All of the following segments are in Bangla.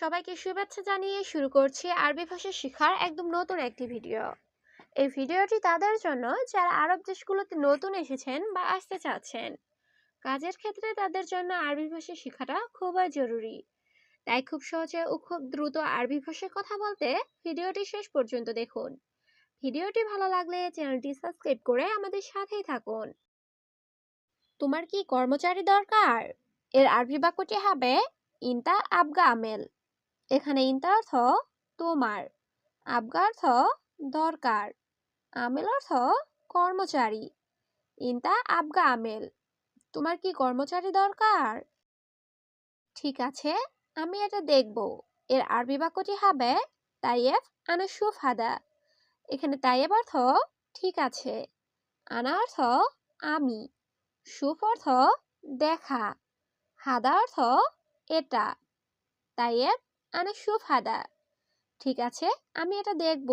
সবাইকে শুভেচ্ছা জানিয়ে শুরু করছি আরবি ভাষা শেখার একদম নতুন একটি ভিডিও। এই ভিডিওটি তাদের জন্য যারা আরব দেশগুলোতে নতুন এসেছেন বা আসতে চাচ্ছেন, কাজের ক্ষেত্রে তাদের জন্য আরবি ভাষা শেখাটা খুবই জরুরি। তাই খুব সহজে ও খুব দ্রুত আরবি ভাষায় কথা বলতে ভিডিওটি শেষ পর্যন্ত দেখুন। ভিডিওটি ভালো লাগলে চ্যানেলটি সাবস্ক্রাইব করে আমাদের সাথেই থাকুন। তোমার কি কর্মচারী দরকার? এর আরবি বাক্যটি হবে, ইনতা আবগা আমেল। এখানে ইনতা অর্থ তোমার। আবগা অর্থ দরকার। আমেল অর্থ কর্মচারী। ইনতা আবগা আমেল। তোমার কি কর্মচারী দরকার? ঠিক আছে, আমি এটা দেখব। এর আরবি বাক্যটি হবে তাইয়েফ আনা হাদা এখানে তাইয়েব অর্থ ঠিক আছে আনা অর্থ আমি। সুফ অর্থ দেখা হাদা অর্থ এটা। তাইয়েব আনা সুফ হাদা ঠিক আছে, আমি এটা দেখব।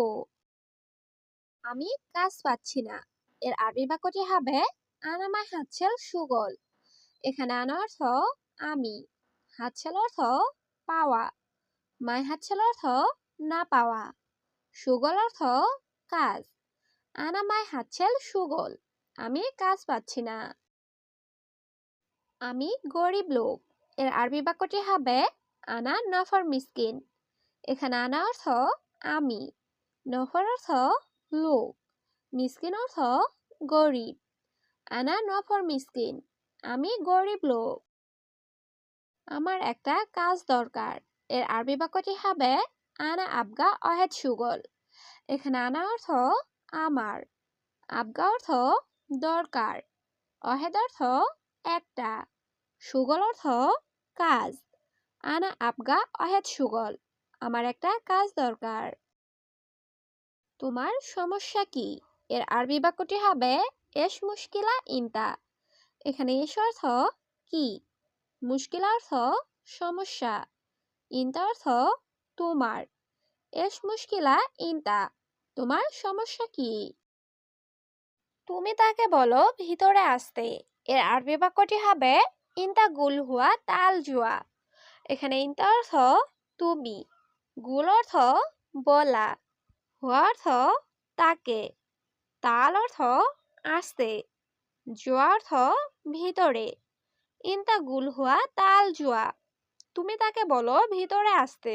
আমি কাজ পাচ্ছি না। এর আরবি বাক্যটি হবে, আনা মাই হাতছেল সুগল। এখানে আনা অর্থ, আমি। হাতছেল অর্থ, পাওয়া। মাই হাতছেল অর্থ, না পাওয়া। সুগল অর্থ, কাজ। আনা মাই হাতছেল সুগল, আমি কাজ পাচ্ছি না। আমি গরিব লোক। এর আরবি বাক্যটি হবে আনা নফর মিসকিন। এখানে আনা অর্থ আমি, নফর অর্থ লোক, মিসকিন অর্থ গরিব। আনা নফর মিসকিন, আমি গরিব লোক। আমার একটা কাজ দরকার, এর আরবি বাক্যটি হবে আনা আবগা অহেদ সুগল। এখানে আনা অর্থ আমার, আবগা অর্থ দরকার, অহেদ অর্থ একটা, সুগল অর্থ কাজ। আনা আবগা অহেদ সুগল। আমার একটা কাজ দরকার। তোমার সমস্যা কি? এর আরবি বাক্যটি হবে, এস মুশকিলা ইনতা। এখানে এস অর্থ কি? মুশকিল অর্থ সমস্যা। ইনতা অর্থ তোমার। এস মুশকিলা ইনতা। তোমার সমস্যা কি? তুমি তাকে বলো, ভিতরে আসতে। এর আরবি বাক্যটি হবে, ইনতা গুল হুয়া তাল জুয়া। এখানে ইনতা অর্থ তুমি। গুল অর্থ বলা। অর্থ তাকে। তাল অর্থ আসতে। জুয়া অর্থ ভিতরে। ইনতা গুল হুয়া তাল জুয়া। তুমি তাকে বলো ভিতরে আসতে।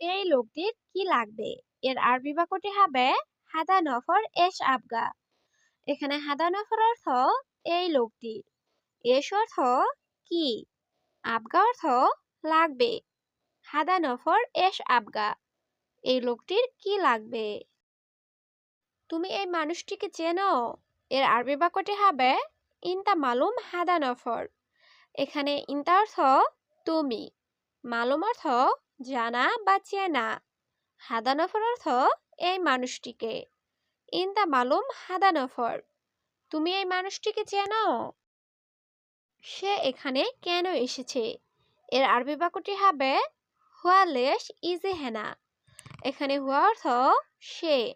এই লোকটির কি লাগবে? এর আরবি বাক্যটি হবে হাদা নফর এস আবগা। এখানে হাদা নফর অর্থ এই লোকটির। এস অর্থ কি? আবগা অর্থ লাগবে। হাদা নফর এস আবগা। এই লোকটির কি লাগবে? তুমি এই মানুষটিকে চেনো? এর আরবি বাক্যটি হবে, ইনতা মালুম হাদা নফর এখানে ইনতা অর্থ, তুমি। মালুম অর্থ, জানা বা চেনা। হাদা নফর অর্থ, এই মানুষটিকে। ইনতা মালুম হাদা নফর তুমি এই মানুষটিকে চেনো? সে এখানে কেন এসেছে? এর আরবি বাক্যটি হবে, হুয়া লেশ ইজে হেনা। এখানে হুয়া অর্থ সে,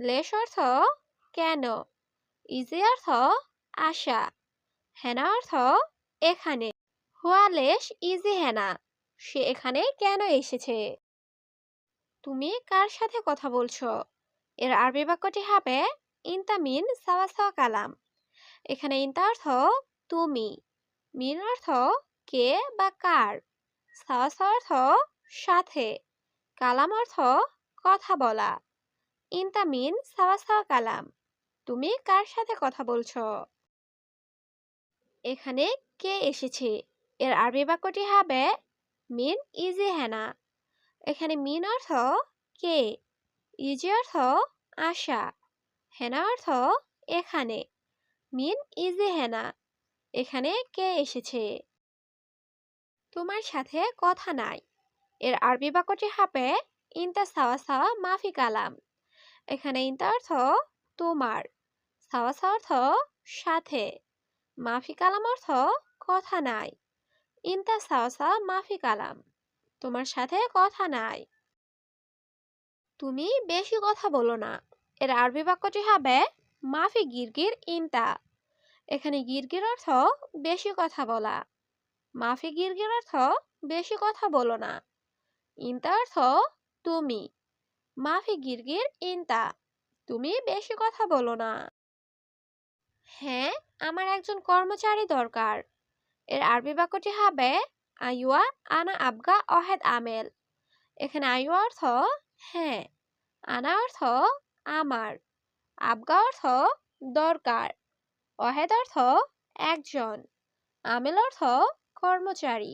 লেশ অর্থ কেন, ইজি অর্থ আশা, হেনা অর্থ এখানে, হুয়া লেশ ইজি হেনা, সে এখানে কেন এসেছে? তুমি কার সাথে কথা বলছো? এর আরবি বাক্যটি হবে, ইনতা মিন সাওয়া সাওয়া কালাম। এখানে ইনতা অর্থ, তুমি। মিন অর্থ কে বা কার? সাওয়া অর্থ সাথে। কালাম অর্থ কথা বলা। ইনতা মিন সাওয়া সাওয়া কালাম। তুমি কার সাথে কথা বলছো? এখানে কে এসেছে? এর আরবি বাক্যটি হবে মিন ইজি হেনা। এখানে মিন অর্থ কে? ইজি অর্থ আশা। হেনা অর্থ এখানে। Mean easy Hena. এখানে কে এসেছে? তোমার সাথে কথা নাই। এর আরবি বাক্যটি হবে, ইনতা সাওয়া সাওয়া মাফি কালাম। এখানে ইনতা অর্থ, তোমার। সাওয়া সাওয়া অর্থ, সাথে। মাফি কালাম অর্থ, কথা নাই। ইনতা সাওয়া সাওয়া মাফি কালাম, তোমার সাথে কথা নাই। তুমি বেশি কথা বলো না। এর আরবি বাক্যটি হবে, মাফি গিরগির ইনতা। এখানে গিরগির অর্থ বেশি কথা বলা মাফি গিরগির অর্থ বেশি কথা বলো না ইনতা অর্থ তুমি মাফি গিরগির ইনতা তুমি বেশি কথা বলো না হ্যাঁ আমার একজন কর্মচারী দরকার। এর আরবি বাক্যটি হবে আইওয়া আনা আবগা অহেদ আমেল এখানে আইওয়া অর্থ হ্যাঁ আনা অর্থ আমার আবগা অর্থ দরকার অহেদ অর্থ একজন, আমেল অর্থ কর্মচারী।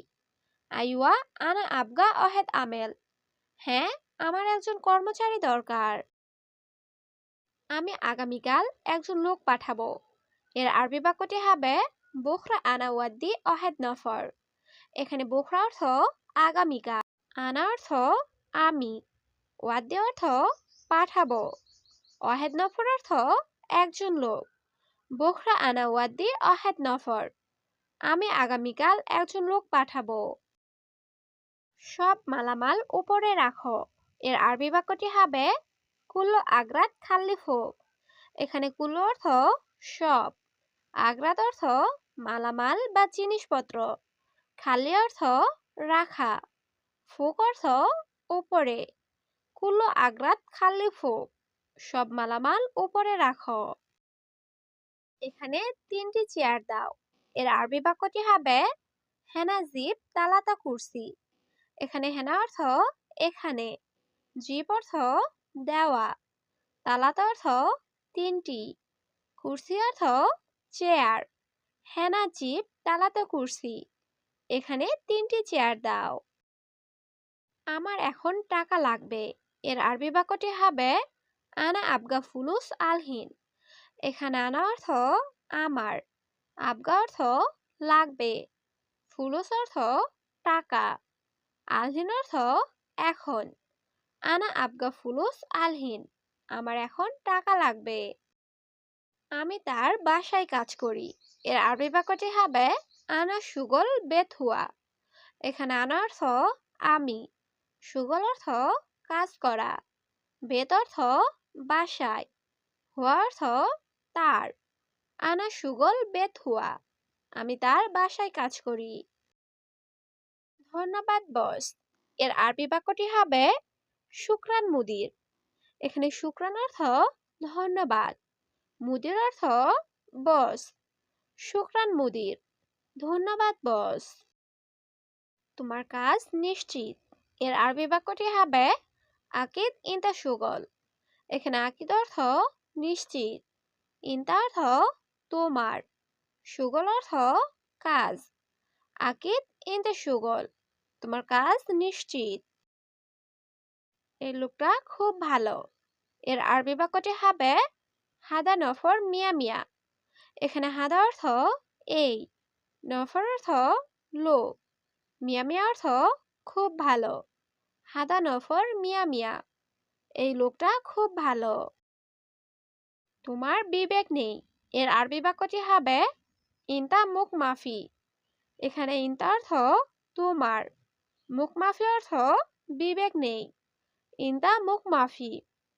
আইওয়া আনা আবগা অহেদ আমেল। হ্যাঁ আমার একজন কর্মচারী দরকার। আমি আগামীকাল একজন লোক পাঠাবো। এর আরবি বাক্যটি হবে বোখরা আনা ওয়াদ্দি অহেদ নফর। এখানে বোখরা অর্থ আগামীকাল, আনা অর্থ আমি। ওয়াদ্দি অর্থ পাঠাবো। অহেদ নফর অর্থ একজন লোক। বোখরা আনা ওয়াদ্দি অহেদ নফর। আমি আগামীকাল একজন লোক পাঠাবো। সব মালামাল উপরে রাখো। এর আরবি বাক্যটি হবে, কুল্লো আগ্রাত খাল্লি ফোক এখানে কুল্লো অর্থ, সব। আগ্রাত অর্থ, মালামাল বা জিনিসপত্র। খালি অর্থ, রাখা। ফুক অর্থ, উপরে। কুল্লো আগ্রাত খাল্লি ফুক সব মালামাল উপরে রাখো। এখানে তিনটি চেয়ার দাও। এর আরবি বাক্যটি হবে, হেনা জিপ তালাতা কুরসি। এখানে হেনা অর্থ, এখানে। জিপ অর্থ, দেওয়া। তালাতা অর্থ, তিনটি। কুরসি অর্থ, চেয়ার। হেনা জিপ তালাতা কুরসি। এখানে তিনটি চেয়ার দাও। আমার এখন টাকা লাগবে। এর আরবি বাক্যটি হবে, আনা আবগা ফুলুস আলহিন। এখানে আনা অর্থ আমার আবগা অর্থ লাগবে, ফুলুস অর্থ টাকা, আলহিন অর্থ এখন, আনা আবগা ফুলুস আলহিন, আমার এখন টাকা লাগবে। আমি তার বাসায় কাজ করি। এর আরবি বাক্যটি হবে আনা সুগল বেথুয়া। এখানে আনা অর্থ আমি, সুগল অর্থ কাজ করা, বেত অর্থ বাসায়, হুয়া অর্থ তার আনা সুগল বেথুয়া আমি তার বাসায় কাজ করি। ধন্যবাদ, বস। এর আরবি বাক্যটি হবে শুক্রান মুদির। এখানে শুক্রান অর্থ ধন্যবাদ। মুদির অর্থ বস, শুক্রান মুদির। ধন্যবাদ, বস। তোমার কাজ নিশ্চিত। এর আরবি বাক্যটি হবে আকিদ ইন্তা সুগল। এখানে আকিদ অর্থ নিশ্চিত। ইন্তা অর্থ তোমার, সুগল অর্থ কাজ। আকিদ ইন্তা সুগল, তোমার কাজ নিশ্চিত। এই লোকটা খুব ভালো। এর আরবি বাক্যটি হবে, হাদা নফর মিয়া মিয়া। এখানে হাদা অর্থ এই, নফর অর্থ লোক। মিয়া মিয়া অর্থ খুব ভালো। হাদা নফর মিয়া মিয়া। এই লোকটা খুব ভালো। তোমার বিবেক নেই। এর আরবি বাক্যটি হবে, ইনতা মুখ মাফি। এখানে ইনতা অর্থ তোমার মুখ মাফি অর্থ বিবেক নেই। ইনতা মুখ মাফি।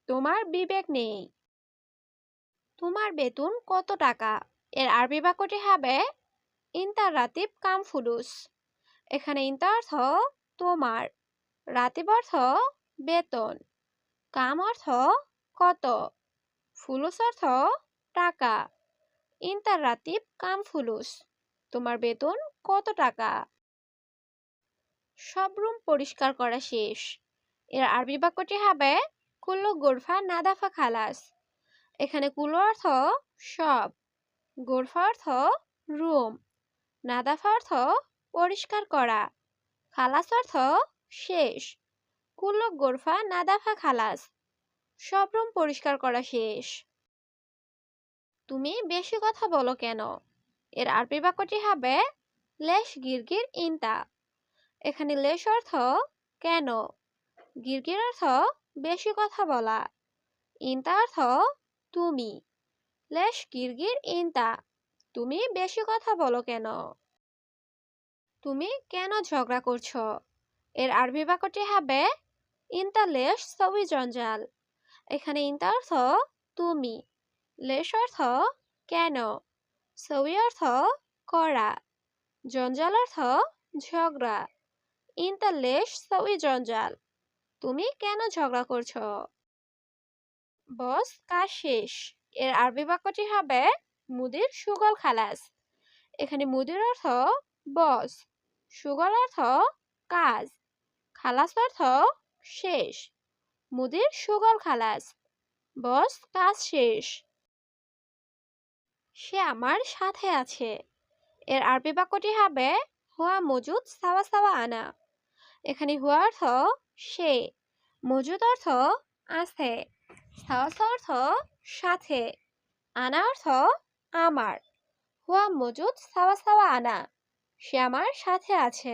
তোমার বিবেক নেই। তোমার বেতন কত টাকা? এর আরবি বাক্যটি হবে, ইনতা রাতিব কাম ফুলুস। এখানে ইনতা অর্থ তোমার রাতিব অর্থ বেতন কাম অর্থ কত ফুলুস অর্থ টাকা। ইনতার রাতিব, কাম ফুলুস। তোমার বেতন কত টাকা? সব রুম পরিষ্কার করা শেষ। এর আরবি বাক্যটি হবে, কুল্লো গোরফা নাদাফা খালাস। এখানে কুলো অর্থ সব, গোরফা অর্থ রুম। নাদাফা অর্থ পরিষ্কার করা। খালাস অর্থ শেষ। কুল্লো গোরফা নাদাফা খালাস। সব রুম পরিষ্কার করা শেষ। তুমি বেশি কথা বলো কেন? এর আরবি বাক্যটি হবে, লেশ গিরগির ইনতা। এখানে লেশ অর্থ, কেন? গিরগির অর্থ, বেশি কথা বলা। ইনতা অর্থ, তুমি। লেশ গিরগির ইনতা। তুমি বেশি কথা বলো কেন? তুমি কেন ঝগড়া করছ? এর আরবি বাক্যটি হবে, ইনতা লেশ সবই জঞ্জাল। এখানে ইনতা অর্থ তুমি। লেশ অর্থ কেন? সবই অর্থ করা। জঞ্জাল অর্থ ঝগড়া। ইনতা লেশ সউই জঞ্জাল। তুমি কেন ঝগড়া করছ? বস, কাজ শেষ। এর আরবি বাক্যটি হবে মুদির সুগল খালাস। এখানে মুদির অর্থ বস, সুগল অর্থ কাজ। খালাস অর্থ শেষ। মুদির সুগল খালাস। বস, কাজ শেষ। সে আমার সাথে আছে। এর আরবি বাক্যটি হবে, হুয়া মজুদ সাওয়া সাওয়া আনা। এখানে হুয়া অর্থ, সে। মজুদ অর্থ, আছে। সাওয়া অর্থ, সাথে। আনা অর্থ, আমার। হুয়া মজুদ সাওয়া সাওয়া আনা। সে আমার সাথে আছে।